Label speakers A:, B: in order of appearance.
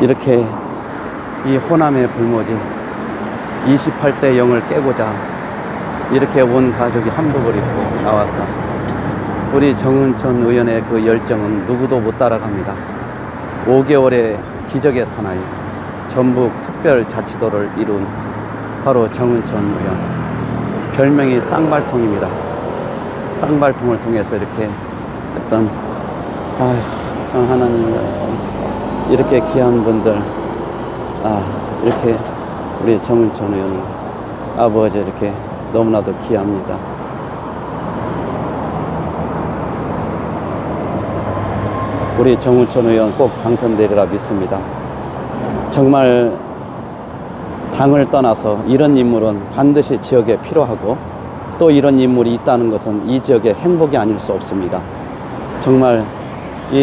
A: 이렇게 이 호남의 불모지 28대 0을 깨고자 이렇게 온 가족이 한복을 입고 나와서 우리 정은천 의원의 그 열정은 누구도 못 따라갑니다. 5개월의 기적의 사나이 전북 특별자치도를 이룬 바로 정은천 의원 별명이 쌍발통입니다. 쌍발통을 통해서 이렇게 어떤 아휴 참 하나님께서 이렇게 귀한 분들 아 이렇게 우리 정은천 의원 아버지 이렇게 너무나도 귀합니다. 우리 정은천 의원 꼭 당선되리라 믿습니다. 정말 당을 떠나서 이런 인물은 반드시 지역에 필요하고 또 이런 인물이 있다는 것은 이 지역의 행복이 아닐 수 없습니다. 정말